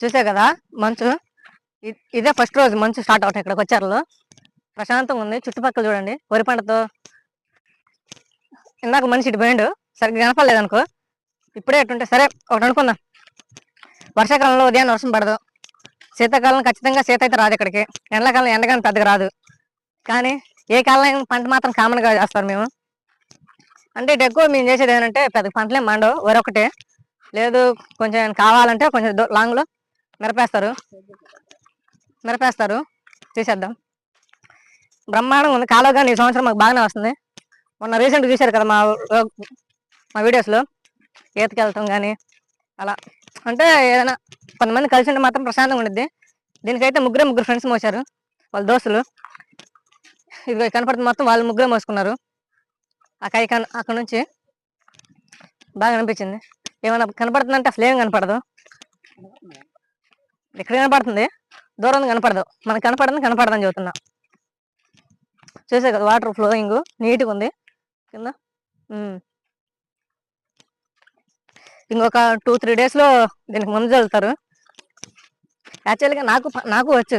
చూసే కదా మంచు? ఇదే ఫస్ట్ రోజు మంచు స్టార్ట్ అవటం ఇక్కడికి వచ్చారు ప్రశాంతంగా ఉంది. చుట్టుపక్కల చూడండి. వరి పంటతో ఇందాక మనిషి ఇటు పోయిండు. సరిగ్గా కనపడలేదనుకో ఇప్పుడే ఎట్టుంటే సరే ఒకటి అనుకుందాం. వర్షాకాలంలో ఉదయాన్నే వర్షం పడదు. శీతాకాలం ఖచ్చితంగా శీత అయితే రాదు ఇక్కడికి. ఎండాకాలం ఎండగానే పెద్దగా రాదు. కానీ ఏ కాలం అయినా పంట మాత్రం కామన్గా చేస్తారు మేము. అంటే ఇటు ఎక్కువ మేము చేసేది ఏంటంటే పెద్ద పంటలే మండవు. వరొకటే లేదు కొంచెం కావాలంటే కొంచెం లాంగ్లో మిరపేస్తారు. మిరపేస్తారు. చూసేద్దాం బ్రహ్మాండంగా ఉంది. కాలువ కానీ ఈ సంవత్సరం మాకు బాగానే వస్తుంది. మొన్న రీసెంట్ చూశారు కదా మా మా వీడియోస్లో ఈతకెళ్ళటం కానీ అలా. అంటే ఏదైనా కొంతమంది కలిసి ఉంటే మాత్రం ప్రశాంతంగా ఉండిద్ది. దీనికైతే ముగ్గురే ముగ్గురు ఫ్రెండ్స్ మోసారు. వాళ్ళ దోస్తులు. ఇది కనపడుతుంది మొత్తం వాళ్ళు ముగ్గురే మోసుకున్నారు. అక్కడ అక్కడ నుంచి బాగా అనిపించింది. ఏమైనా కనపడుతుందంటే అసలు ఏం కనపడదు. ఇక్కడ కనపడుతుంది? దూరం కనపడదు. మనకు కనపడదు కనపడదని చెబుతున్నా. చూసే కదా వాటర్ ఫ్లోయింగ్ నీట్గా ఉంది. కింద. ఇంకొక టూ త్రీ డేస్లో దీనికి ముందు చల్లుతారు. యాక్చువల్గా నాకు నాకు వచ్చు.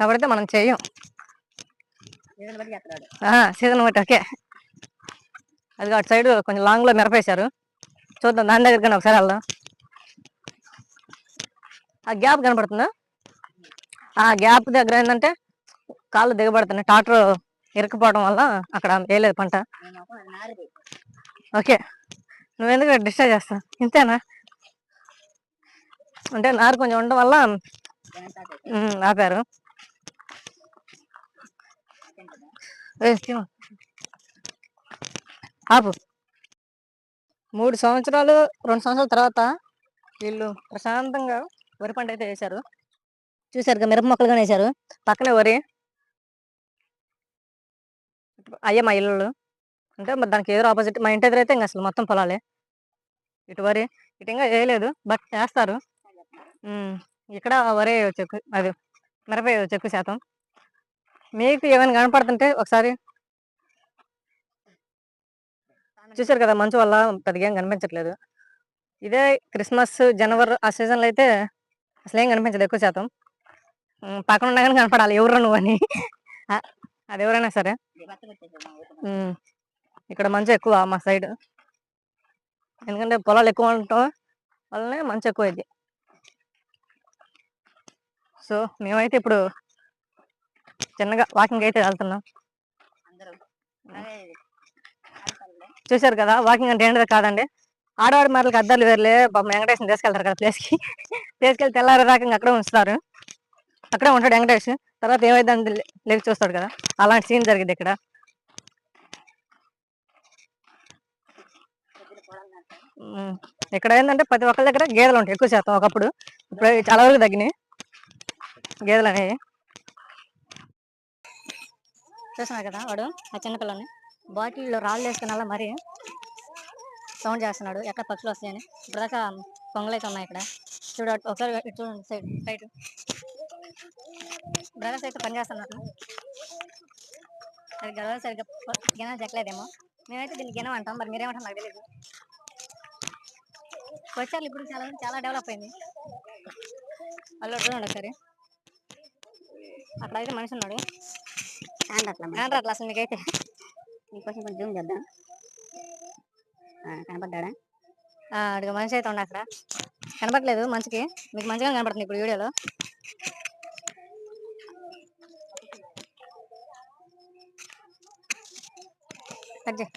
కాబట్టి మనం చెయ్యం సీజన్ బట్టి ఓకే. అది అటు సైడ్ కొంచెం లాంగ్లో మిరపేశారు. చూద్దాం దాని దగ్గర కానీ ఒకసారి వెళ్దాం. ఆ గ్యాప్ కనపడుతుందా? ఆ గ్యాప్ దగ్గర ఏంటంటే కాళ్ళు దిగబడుతున్నాయి ట్రాక్టర్ ఇరకపోవడం వల్ల అక్కడ వేయలేదు పంట. ఓకే నువ్వెందుకు డిస్టర్బ్ చేస్తా ఇంతేనా? అంటే నారు కొంచెం ఉండడం వల్ల ఆపారు. ఆపు. మూడు సంవత్సరాలు రెండు సంవత్సరాల తర్వాత వీళ్ళు ప్రశాంతంగా వరి పంట అయితే వేశారు. చూసారు మిరప మొక్కలు కానీ వేశారు. పక్కనే వరి. అయ్యే మా ఇల్లు అంటే మరి దానికి ఎదురు ఆపోజిట్ మా ఇంటి ఎదురైతే ఇంకా అసలు మొత్తం పొలాలే. ఇటు వరి ఇటు ఇంకా వేయలేదు. బట్ చేస్తారు ఇక్కడ వరి వేయవచ్చు అది మిరప వేయవచ్చు ఎక్కువ శాతం. మీకు ఏమైనా కనపడుతుంటే ఒకసారి చూసారు కదా మంచు వల్ల పెద్దగా ఏం కనిపించట్లేదు. ఇదే క్రిస్మస్ జనవరి ఆ సీజన్లో అయితే అసలు ఏం కనిపించదు ఎక్కువ శాతం. పక్కన ఉండగానే కానీ కనపడాలి ఎవరు నువ్వు అని. అది ఎవరైనా సరే. ఇక్కడ మంచు ఎక్కువ మా సైడ్. ఎందుకంటే పొలాలు ఎక్కువ ఉండటం వల్లనే మంచు ఎక్కువ ఇది సో మేమైతే ఇప్పుడు చిన్నగా వాకింగ్ అయితే వెళ్తున్నాం. చూశారు కదా వాకింగ్ అంటే ఏంటో కాదండి. ఆడవాడి మాటలకు అద్దాలు వేర్లే పాపం వెంకటేశ్వరం తీసుకెళ్తారు కదా ప్లేస్కి తీసుకెళ్ళి తెల్లారి దాకా అక్కడే ఉంచుతారు. అక్కడే ఉంటాడు వెంకటేష్. తర్వాత ఏమైందని లేచి చూస్తాడు కదా. అలాంటి సీన్ జరిగింది ఇక్కడ. ఇక్కడ ఏంటంటే ప్రతి ఒక్కరి దగ్గర గేదెలు ఉంటాయి ఎక్కువ శాతం ఒకప్పుడు. ఇప్పుడు చాలా వరకు తగ్గినాయి. గేదెలు అనేవి. చూసినా కదా వాడు ఆ చిన్నపిల్లని? బాటిల్లో రాళ్ళు వేసుకున్న మరి సౌండ్ చేస్తున్నాడు. ఎక్కడ పక్షులు వస్తాయని ఇప్పటిదాకా పొంగలు అయితే ఉన్నాయి ఇక్కడ. చూడ ఒకసారి చూడండి సైడ్ సైడ్ బ్రదర్స్ అయితే పని చేస్తున్నారు. అది గడవ సరిగ్గా గిన్నె చెక్కలేదేమో. మేమైతే దీన్ని గిన్నె అంటాం. మరి మీరేమంటారు నాకు తెలియదు వచ్చారు ఇప్పుడు చాలా చాలా డెవలప్ అయింది. అల్లు చూడండి ఒకసారి. అక్కడ అయితే మనిషి ఉన్నాడు. అట్లా అసలు మీకైతే నీకోసం కొంచెం జూమ్ చేద్దాం. కనపడ్డా కనపడ్డాడా? అడిగ మనిషి అయితే ఉండ అక్కడ. కనపడలేదు మంచికి మీకు మంచిగా కనపడుతుంది ఇప్పుడు వీడియోలో. కట్ చేయి.